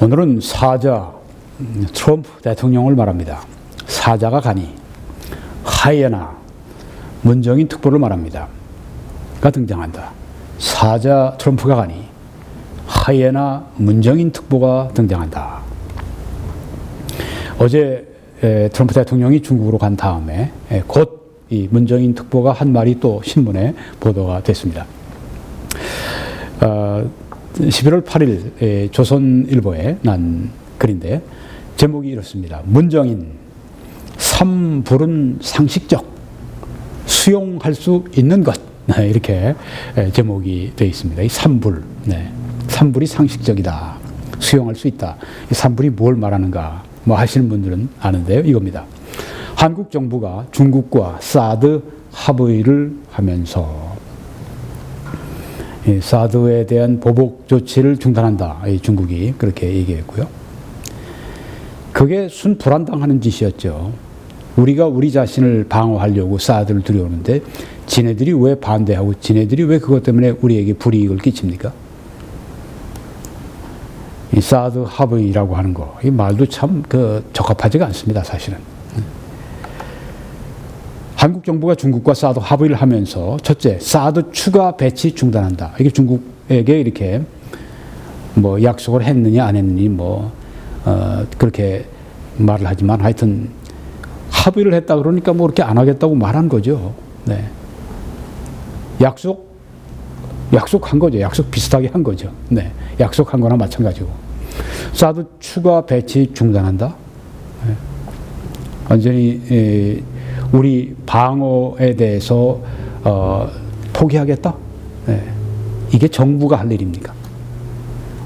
오늘은 사자 음, 트럼프 대통령을 말합니다. 사자가 가니 하이에나 문정인 특보를 말합니다. 가 등장한다. 사자 트럼프가 가니 하이에나 문정인 특보가 등장한다. 어제 에, 트럼프 대통령이 중국으로 간 다음에 에, 곧 이 문정인 특보가 한 말이 또 신문에 보도가 됐습니다. 어, 11월 8일 에, 조선일보에 난 글인데 제목이 이렇습니다. 문정인 삼불은 상식적 수용할 수 있는 것 네, 이렇게 에, 제목이 되어 있습니다. 이 삼불, 네. 삼불이 상식적이다. 수용할 수 있다. 이 삼불이 뭘 말하는가? 뭐 하시는 분들은 아는데요. 이겁니다. 한국 정부가 중국과 사드 합의를 하면서 이 사드에 대한 보복 조치를 중단한다. 이 중국이 그렇게 얘기했고요. 그게 순 불안당하는 짓이었죠. 우리가 우리 자신을 방어하려고 사드를 들여오는데 지네들이 왜 반대하고 지네들이 왜 그것 때문에 우리에게 불이익을 끼칩니까? 이 사드 합의라고 하는 거, 이 말도 참 그 적합하지가 않습니다, 사실은. 한국 정부가 중국과 사드 합의를 하면서 첫째, 사드 추가 배치 중단한다. 이게 중국에게 이렇게 뭐 약속을 했느냐 안 했느니 뭐 어, 그렇게 말을 하지만 하여튼 합의를 했다 그러니까 뭐 그렇게 안 하겠다고 말한 거죠. 네. 약속 약속한 거죠. 약속 비슷하게 한 거죠. 네. 약속한 거나 마찬가지고. 사드 추가 배치 중단한다. 네. 완전히 에, 우리 방어에 대해서 어, 포기하겠다. 네. 이게 정부가 할 일입니까?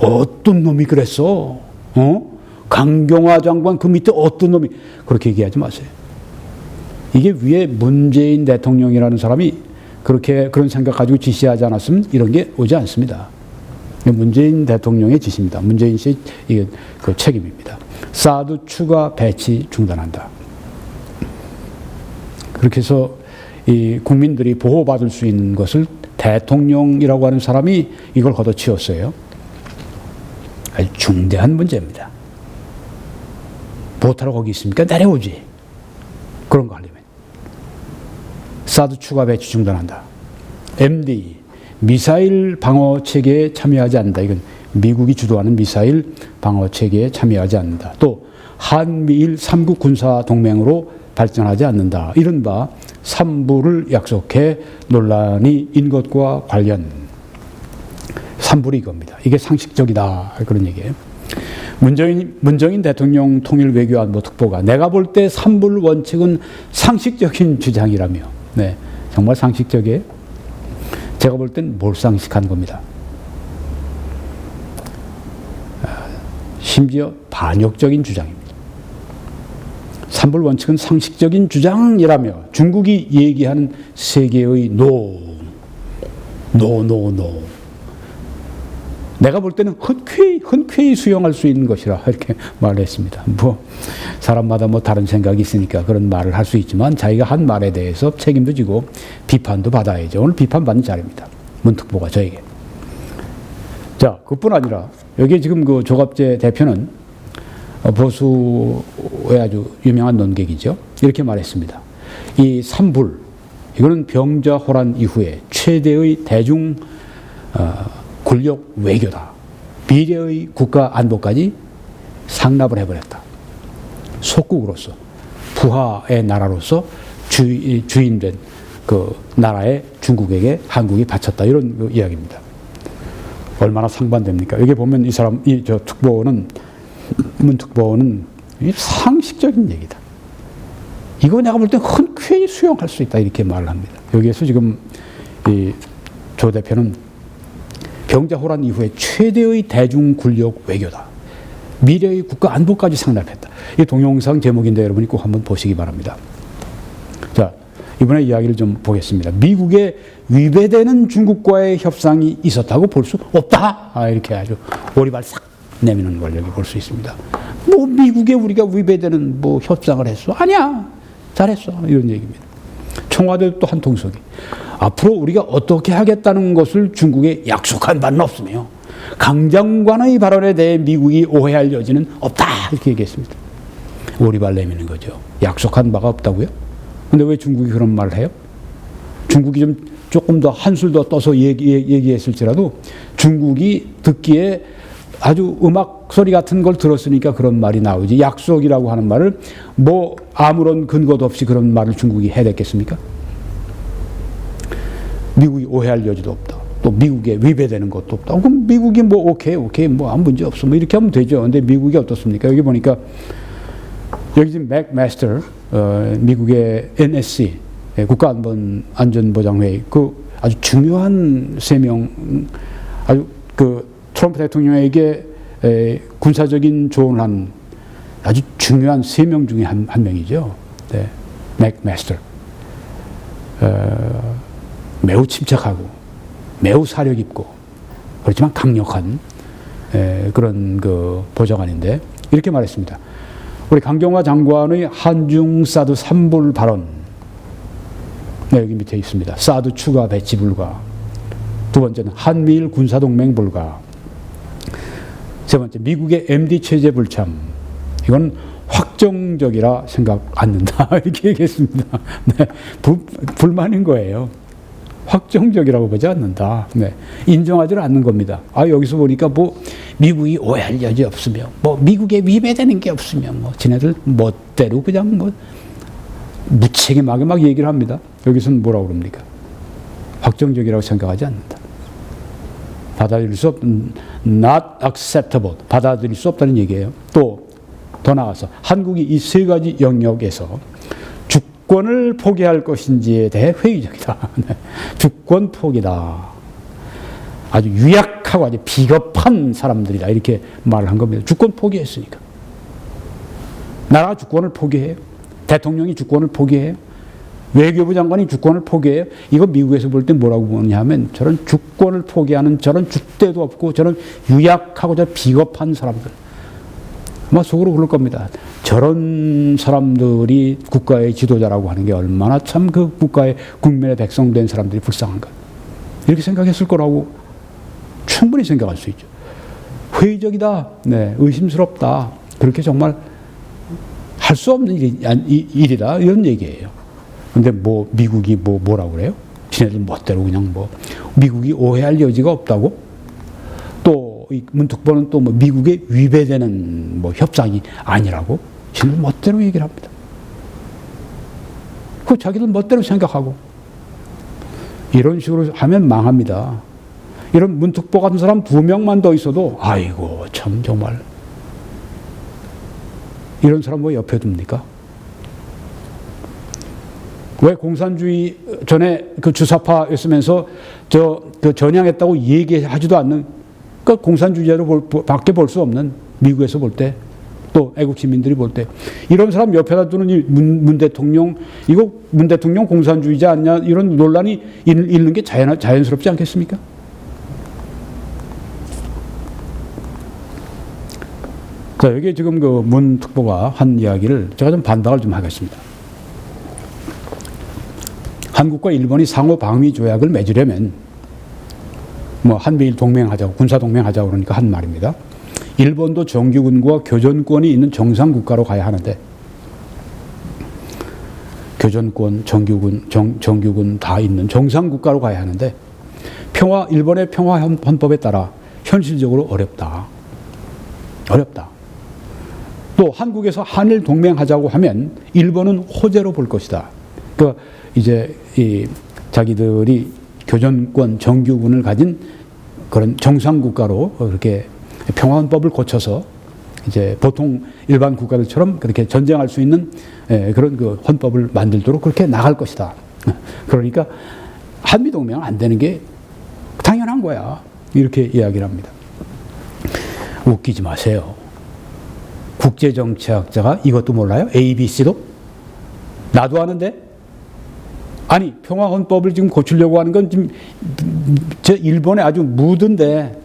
어떤 놈이 그랬어? 어? 강경화 장관 그 밑에 어떤 놈이 그렇게 얘기하지 마세요. 이게 위에 문재인 대통령이라는 사람이 그렇게 그런 생각 가지고 지시하지 않았으면 이런 게 오지 않습니다. 문재인 대통령의 지시입니다. 문재인 씨 이게 그 책임입니다. 사드 추가 배치 중단한다. 그렇게 해서 이 국민들이 보호받을 수 있는 것을 대통령이라고 하는 사람이 이걸 걷어치웠어요. 아주 중대한 문제입니다. 못하러 거기 있습니까? 내려오지. 그런 거 하려면. 사드 추가 배치 중단한다. MD, 미사일 방어 체계에 참여하지 않는다. 이건 미국이 주도하는 미사일 방어 체계에 참여하지 않는다. 또 한미일 3국 군사 동맹으로 발전하지 않는다. 이른바 삼부를 약속해 논란이 인 것과 관련 삼불이 이겁니다. 이게 상식적이다. 그런 얘기예요. 문정인, 문정인 대통령 통일 외교안보 특보가 내가 볼 때 삼불 원칙은 상식적인 주장이라며. 네. 정말 상식적이에요. 제가 볼 땐 몰상식한 겁니다. 심지어 반역적인 주장입니다. 삼불 원칙은 상식적인 주장이라며 중국이 얘기하는 세계의 노, 노, 노, 노. 내가 볼 때는 흔쾌히, 흔쾌히 수용할 수 있는 것이라 이렇게 말을 했습니다. 뭐, 사람마다 뭐 다른 생각이 있으니까 그런 말을 할 수 있지만 자기가 한 말에 대해서 책임도 지고 비판도 받아야죠. 오늘 비판받는 자리입니다. 문특보가 저에게. 자, 그뿐 아니라 여기 지금 그 조갑재 대표는 보수의 아주 유명한 논객이죠. 이렇게 말했습니다. 이 삼불, 이거는 병자호란 이후에 최대의 대중 어, 권력 외교다. 미래의 국가 안보까지 상납을 해버렸다. 속국으로서 부하의 나라로서 주, 주인된 그 나라에 중국에게 한국이 바쳤다 이런 그 이야기입니다. 얼마나 상반됩니까? 여기 보면 이 사람 이 저 특보는 문특보는 상식적인 얘기다. 이거 내가 볼때 흔쾌히 수용할 수 있다 이렇게 말을 합니다. 여기에서 지금 이조 대표는 병자호란 이후에 최대의 대중 군력 외교다. 미래의 국가 안보까지 상납했다. 이 동영상 제목인데 여러분이 꼭 한번 보시기 바랍니다. 자, 이번에 이야기를 좀 보겠습니다. 미국에 위배되는 중국과의 협상이 있었다고 볼 수 없다. 아, 이렇게 아주 오리발 싹 내미는 걸 여기 볼 수 있습니다. 뭐 미국에 우리가 위배되는 뭐 협상을 했어? 아니야. 잘했어. 이런 얘기입니다. 청와대도 또 한 통속이. 앞으로 우리가 어떻게 하겠다는 것을 중국에 약속한 바는 없으며 강장관의 발언에 대해 미국이 오해할 여지는 없다 이렇게 얘기했습니다. 오리발 내미는 거죠. 약속한 바가 없다고요? 근데 왜 중국이 그런 말을 해요? 중국이 좀 조금 더 한술 더 떠서 얘기, 얘기했을지라도 중국이 듣기에 아주 음악 소리 같은 걸 들었으니까 그런 말이 나오지. 약속이라고 하는 말을 뭐 아무런 근거도 없이 그런 말을 중국이 해냈겠습니까? 미국이 오해할 여지도 없다. 또 미국에 위배되는 것도 없다. 그럼 미국이 뭐 오케이 오케이 뭐 아무 문제 없어 뭐 이렇게 하면 되죠. 근데 미국이 어떻습니까? 여기 보니까 여기 지금 맥마스터 어, 미국의 NSC 예, 국가안전보장회의 그 아주 중요한 세 명 아주 그 트럼프 대통령에게 에, 군사적인 조언을 한 아주 중요한 세 명 중에 한, 한 명이죠. 네. 맥마스터. 어, 매우 침착하고 매우 사려 깊고 그렇지만 강력한 에, 그런 그 보좌관인데 이렇게 말했습니다. 우리 강경화 장관의 한중 사드 3불 발언 네, 여기 밑에 있습니다. 사드 추가 배치 불가. 두 번째는 한미일 군사동맹 불가. 세 번째, 미국의 MD 체제 불참. 이건 확정적이라 생각 않는다. 이렇게 얘기했습니다. 네, 불, 불만인 거예요. 확정적이라고 보지 않는다. 네, 인정하지 않는 겁니다. 아, 여기서 보니까 뭐, 미국이 오해할 여지 없으며, 뭐, 미국에 위배되는 게 없으며, 뭐, 지네들 멋대로 그냥 뭐, 무책임하게 막 얘기를 합니다. 여기서는 뭐라고 그럽니까? 확정적이라고 생각하지 않는다. 받아들일 수 없, not acceptable. 받아들일 수 없다는 얘기예요. 또, 더 나아가서, 한국이 이 세 가지 영역에서 주권을 포기할 것인지에 대해 회의적이다. 네. 주권 포기다. 아주 유약하고 아주 비겁한 사람들이다. 이렇게 말을 한 겁니다. 주권 포기했으니까. 나라가 주권을 포기해요. 대통령이 주권을 포기해요. 외교부 장관이 주권을 포기해요. 이거 미국에서 볼 때 뭐라고 보느냐면 저런 주권을 포기하는 저런 줏대도 없고 저런 유약하고 저 비겁한 사람들. 아마 속으로 그럴 겁니다. 저런 사람들이 국가의 지도자라고 하는 게 얼마나 참 그 국가의 국민의 백성된 사람들이 불쌍한가. 이렇게 생각했을 거라고 충분히 생각할 수 있죠. 회의적이다. 네, 의심스럽다. 그렇게 정말 할 수 없는 일이, 일이다. 이런 얘기예요. 근데 뭐 미국이 뭐 뭐라고 그래요? 지네들 멋대로 그냥 뭐 미국이 오해할 여지가 없다고? 또이 문특보는 또 뭐 미국에 위배되는 뭐 협상이 아니라고? 지네들 멋대로 얘기를 합니다. 그 자기들 멋대로 생각하고 이런 식으로 하면 망합니다. 이런 문특보 같은 사람 두 명만 더 있어도 아이고 참 정말 이런 사람 뭐 옆에 둡니까? 왜 공산주의 전에 그 주사파였으면서 저 그 전향했다고 얘기하지도 않는 그 공산주의자로 볼, 밖에 볼 수 없는 미국에서 볼 때 또 애국 시민들이 볼 때 이런 사람 옆에다 두는 이 문, 문 대통령 이거 문 대통령 공산주의자 아니냐 이런 논란이 있는 게 자연, 자연스럽지 않겠습니까? 자, 여기 지금 그 문 특보가 한 이야기를 제가 좀 반박을 좀 하겠습니다. 한국과 일본이 상호 방위 조약을 맺으려면 뭐 한미일 동맹하자고 군사 동맹하자고 그러니까 한 말입니다. 일본도 정규군과 교전권이 있는 정상 국가로 가야 하는데 교전권, 정규군, 정, 정규군 다 있는 정상 국가로 가야 하는데 평화 일본의 평화 헌법에 따라 현실적으로 어렵다. 어렵다. 또 한국에서 한일 동맹하자고 하면 일본은 호재로 볼 것이다. 그 이제 이 자기들이 교전권 정규군을 가진 그런 정상 국가로 그렇게 평화헌법을 고쳐서 이제 보통 일반 국가들처럼 그렇게 전쟁할 수 있는 그런 그 헌법을 만들도록 그렇게 나갈 것이다. 그러니까 한미 동맹은 안 되는 게 당연한 거야. 이렇게 이야기를 합니다. 웃기지 마세요. 국제정치학자가 이것도 몰라요? ABC도? 나도 아는데? 아니, 평화 헌법을 지금 고치려고 하는 건 지금 저 일본에 아주 묻은데,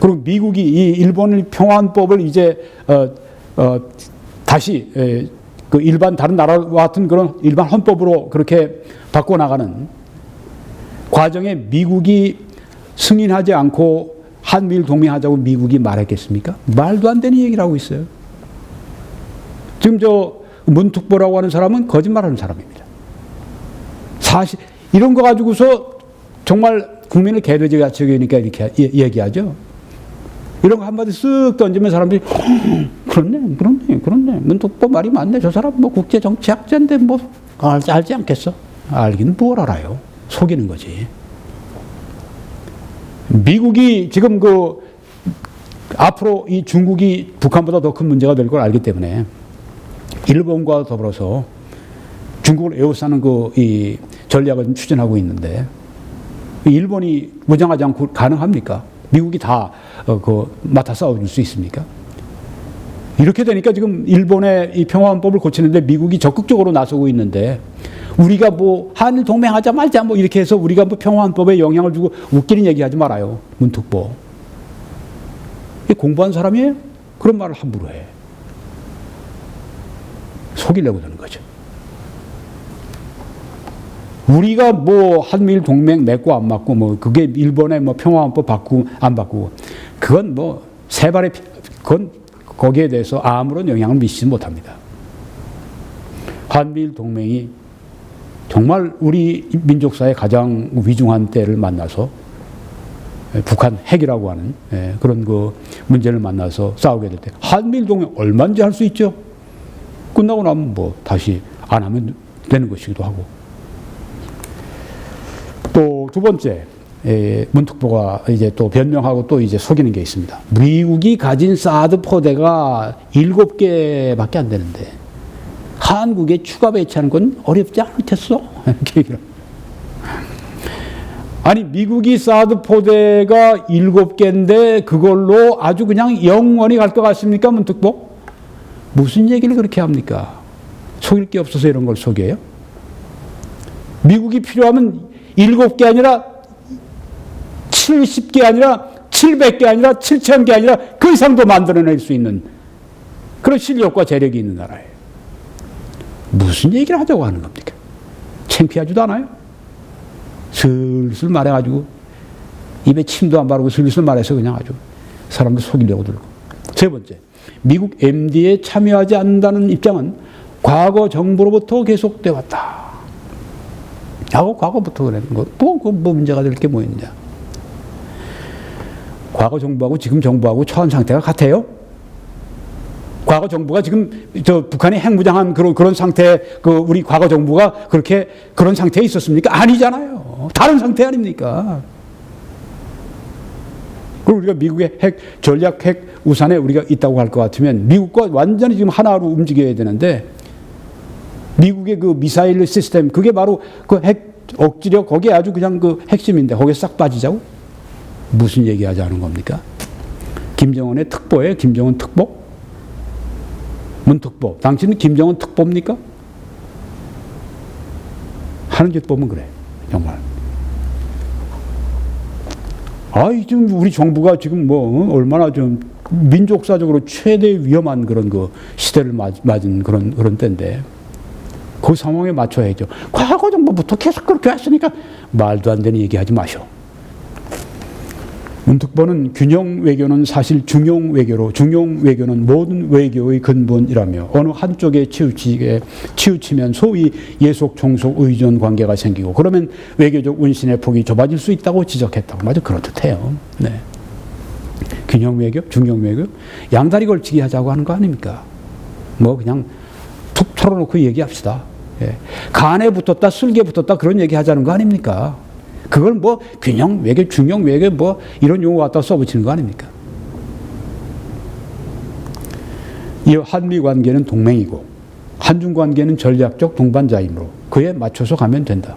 그리고 미국이 이 일본의 평화 헌법을 이제, 어, 어, 다시, 에, 그 일반 다른 나라와 같은 그런 일반 헌법으로 그렇게 바꿔 나가는 과정에 미국이 승인하지 않고 한미일 동맹하자고 미국이 말했겠습니까? 말도 안 되는 얘기를 하고 있어요. 지금 저 문특보라고 하는 사람은 거짓말하는 사람입니다. 사실 이런 거 가지고서 정말 국민을 개돼지 같이 여기니까 이렇게 예- 얘기하죠. 이런 거 한마디 쓱 던지면 사람들이 그렇네, 그렇네, 그렇네. 문득보 말이 맞네. 저 사람 뭐 국제 정치학자인데 뭐 알지, 알지 않겠어? 알긴 뭘 알아요. 속이는 거지. 미국이 지금 그 앞으로 이 중국이 북한보다 더 큰 문제가 될 걸 알기 때문에 일본과 더불어서 중국을 에워싸는 그 이 전략을 추진하고 있는데 일본이 무장하지 않고 가능합니까? 미국이 다 어, 그 맡아 싸워줄 수 있습니까? 이렇게 되니까 지금 일본의 이 평화헌법을 고치는데 미국이 적극적으로 나서고 있는데 우리가 뭐 한일 동맹하자 말자 뭐 이렇게 해서 우리가 뭐 평화헌법에 영향을 주고 웃기는 얘기하지 말아요 문특보 이 공부한 사람이에요? 그런 말을 함부로 해 속이려고 하는 거죠. 우리가 뭐 한미일 동맹 맺고 안 맞고 뭐 그게 일본의 뭐 평화헌법 바꾸고 안 바꾸고 그건 뭐 세발의 피- 그건 거기에 대해서 아무런 영향을 미치지 못합니다. 한미일 동맹이 정말 우리 민족사의 가장 위중한 때를 만나서 북한 핵이라고 하는 예, 그런 그 문제를 만나서 싸우게 될 때 한미일 동맹 얼마인지 할 수 있죠. 끝나고 나면 뭐 다시 안 하면 되는 것이기도 하고. 또두 번째, 에, 문특보가 이제 또 변명하고 또 이제 속이는 게 있습니다. 미국이 가진 사드 포대가 일곱 개밖에 안 되는데 한국에 추가 배치하는 건 어렵지 않겠어? 아니 미국이 사드 포대가 일곱 개인데 그걸로 아주 그냥 영원히 갈 것 같습니까, 문특보? 무슨 얘기를 그렇게 합니까? 속일 게 없어서 이런 걸 속여요? 미국이 필요하면 일곱 개 아니라 70개 아니라 700개 아니라 7,000개 아니라 그 이상도 만들어낼 수 있는 그런 실력과 재력이 있는 나라예요. 무슨 얘기를 하자고 하는 겁니까? 창피하지도 않아요? 슬슬 말해가지고 입에 침도 안 바르고 슬슬 말해서 그냥 아주 사람들 속이려고 들고. 세 번째, 미국 MD에 참여하지 않는다는 입장은 과거 정부로부터 계속돼 왔다. 하고 과거부터 그랬는 거. 뭐, 그 뭐 문제가 될 게 뭐 있냐. 과거 정부하고 지금 정부하고 처한 상태가 같아요? 과거 정부가 지금 저 북한이 핵무장한 그런 그런 상태 그 우리 과거 정부가 그렇게 그런 상태에 있었습니까? 아니잖아요. 다른 상태 아닙니까? 그리고 우리가 미국의 핵 전략 핵 우산에 우리가 있다고 할 것 같으면 미국과 완전히 지금 하나로 움직여야 되는데 미국의 그 미사일 시스템 그게 바로 그 핵 억지력 거기에 아주 그냥 그 핵심인데 거기에 싹 빠지자고 무슨 얘기하자는 겁니까? 김정은의 특보예요. 김정은 특보? 문특보. 당신은 김정은 특보입니까? 하는 짓 보면 그래. 정말. 아이, 지금 우리 정부가 지금 뭐, 어, 얼마나 좀 민족사적으로 최대 위험한 그런 그 시대를 맞, 맞은 그런, 그런 때인데. 그 상황에 맞춰야죠. 과거 정부부터 계속 그렇게 했으니까 말도 안 되는 얘기 하지 마셔. 문특보는 균형 외교는 사실 중용 외교로 중용 외교는 모든 외교의 근본이라며 어느 한쪽에 치우치게 치우치면 소위 예속 종속 의존 관계가 생기고 그러면 외교적 운신의 폭이 좁아질 수 있다고 지적했다고 맞아 그렇듯해요. 네. 균형 외교, 중용 외교 양다리 걸치기 하자고 하는 거 아닙니까? 뭐 그냥 툭 털어놓고 얘기합시다. 예. 간에 붙었다, 술게 붙었다 그런 얘기 하자는 거 아닙니까? 그걸 뭐 균형 외교, 중용 외교 뭐 이런 용어 갖다 써붙이는 거 아닙니까? 이 한미 관계는 동맹이고 한중 관계는 전략적 동반자이므로 그에 맞춰서 가면 된다.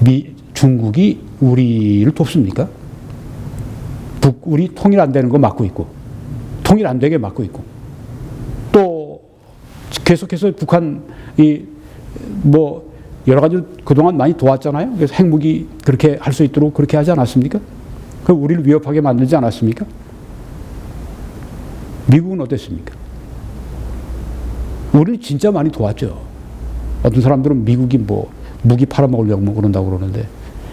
미 중국이 우리를 돕습니까? 북 우리 통일 안 되는 거 막고 있고 통일 안 되게 막고 있고 또 계속해서 북한 이 뭐 여러 가지 그동안 많이 도왔잖아요. 그래서 핵무기 그렇게 할 수 있도록 그렇게 하지 않았습니까? 그 우리를 위협하게 만들지 않았습니까? 미국은 어땠습니까? 우리를 진짜 많이 도왔죠. 어떤 사람들은 미국이 뭐 무기 팔아먹으려고 뭐 그런다고 그러는데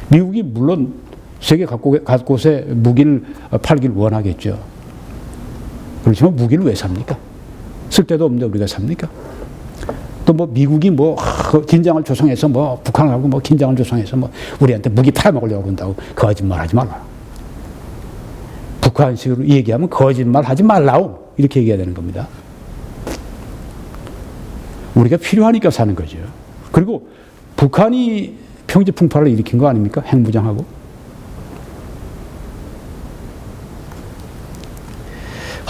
미국이 물론 세계 각국에, 곳에 무기를 팔길 원하겠죠. 그렇지만 무기를 왜 삽니까? 쓸데도 없는데 우리가 삽니까? 또 뭐 미국이 뭐그 긴장을 조성해서 뭐 북한하고 뭐 긴장을 조성해서 뭐 우리한테 무기 팔아먹으려고 한다고 거짓말하지 말라. 북한식으로 얘기하면 거짓말하지 말라고 이렇게 얘기해야 되는 겁니다. 우리가 필요하니까 사는 거죠. 그리고 북한이 평지 풍파를 일으킨 거 아닙니까? 핵무장하고.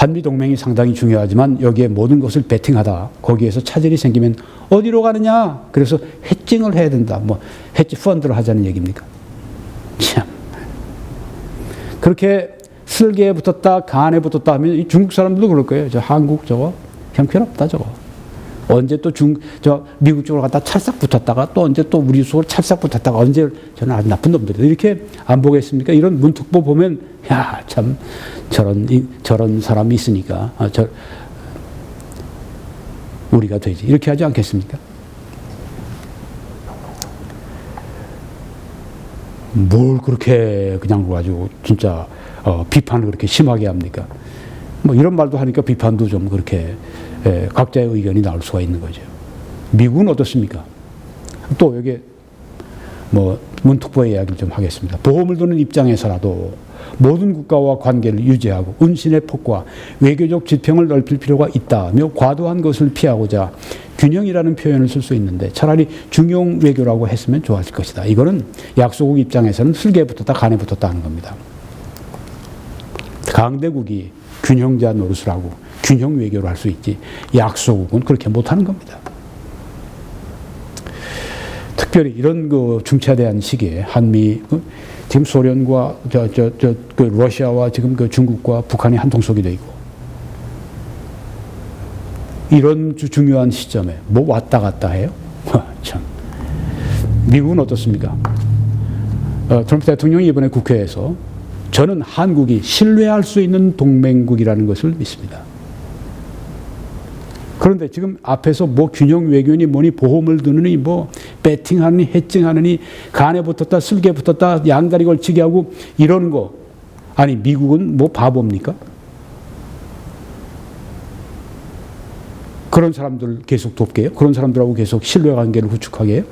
한미 동맹이 상당히 중요하지만 여기에 모든 것을 베팅하다 거기에서 차질이 생기면 어디로 가느냐? 그래서 해칭을 해야 된다. 뭐 해치 펀드를 하자는 얘기입니까? 참 그렇게 슬개에 붙었다 간에 붙었다 하면 이 중국 사람들도 그럴 거예요. 저 한국 저거 형편없다 저거. 언제 또 중, 저, 미국 쪽으로 갔다 찰싹 붙었다가 또 언제 또 우리 속으로 찰싹 붙었다가 언제 저는 아주 나쁜 놈들이 이렇게 안 보겠습니까? 이런 문특보 보면, 야, 참, 저런, 이, 저런 사람이 있으니까, 아, 저, 우리가 되지. 이렇게 하지 않겠습니까? 뭘 그렇게 그냥 가지고 진짜 어, 비판을 그렇게 심하게 합니까? 뭐 이런 말도 하니까 비판도 좀 그렇게 예, 각자의 의견이 나올 수가 있는 거죠. 미국은 어떻습니까? 또 여기 뭐 문특보의 이야기를 좀 하겠습니다. 보험을 드는 입장에서라도 모든 국가와 관계를 유지하고 은신의 폭과 외교적 지평을 넓힐 필요가 있다며 과도한 것을 피하고자 균형이라는 표현을 쓸 수 있는데 차라리 중용 외교라고 했으면 좋았을 것이다. 이거는 약소국 입장에서는 슬개에 붙었다 간에 붙었다 하는 겁니다. 강대국이 균형자 노릇을 하고 균형 외교를 할 수 있지 약소국은 그렇게 못하는 겁니다. 특별히 이런 그 중차대한 시기에 한미 그 지금 소련과 저 저 저 그 러시아와 지금 그 중국과 북한이 한통속이 돼 있고 이런 중요한 시점에 뭐 왔다 갔다 해요? 참 미국은 어떻습니까? 어, 트럼프 대통령이 이번에 국회에서 저는 한국이 신뢰할 수 있는 동맹국이라는 것을 믿습니다. 그런데 지금 앞에서 뭐 균형 외교니 뭐니 보험을 드느니 뭐 배팅하느니 해칭하느니 간에 붙었다 슬개 붙었다 양다리 걸치게 하고 이러는 거 아니 미국은 뭐 바보입니까? 그런 사람들 계속 돕게요? 그런 사람들하고 계속 신뢰 관계를 구축하게 해요?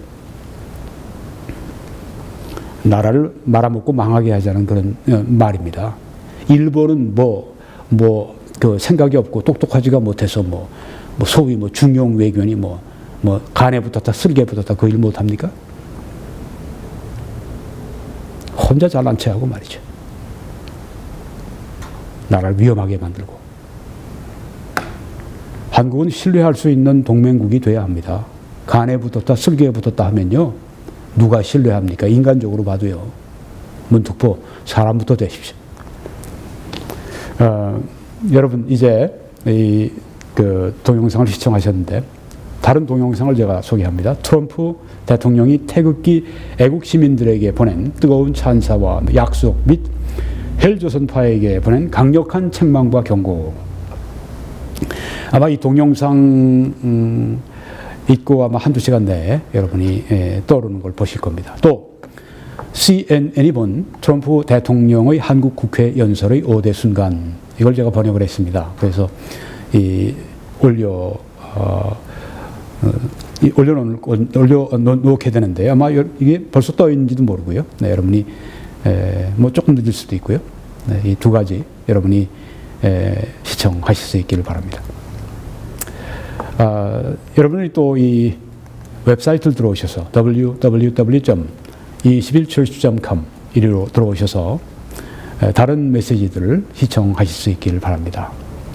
나라를 말아먹고 망하게 하자는 그런 어, 말입니다. 일본은 뭐, 뭐, 그 생각이 없고 똑똑하지가 못해서 뭐, 뭐 소위 뭐 중용 외교니 뭐, 뭐 간에 붙었다 쓸개 붙었다 그 일 못합니까? 혼자 잘난 체하고 말이죠. 나라를 위험하게 만들고. 한국은 신뢰할 수 있는 동맹국이 돼야 합니다. 간에 붙었다 쓸개에 붙었다 하면요. 누가 신뢰합니까? 인간적으로 봐도요. 문특보 사람부터 되십시오. 어, 여러분 이제 이 그 동영상을 시청하셨는데 다른 동영상을 제가 소개합니다. 트럼프 대통령이 태극기 애국 시민들에게 보낸 뜨거운 찬사와 약속 및 헬조선파에게 보낸 강력한 책망과 경고. 아마 이 동영상 음, 있고 아마 한두 시간 내에 여러분이 예, 떠오르는 걸 보실 겁니다. 또 CNN이 본 트럼프 대통령의 한국 국회 연설의 5대 순간 이걸 제가 번역을 했습니다. 그래서 이 올려 어, 어, 올려놓을 올려놓게 되는데 아마 이게 벌써 떠 있는지도 모르고요. 네, 여러분이 에, 뭐 조금 늦을 수도 있고요. 네, 이두 가지 여러분이 에, 시청하실 수 있기를 바랍니다. 아, 여러분이 또 이 웹사이트를 들어오셔서 www.21church.com 이리로 들어오셔서 다른 메시지들을 시청하실 수 있기를 바랍니다.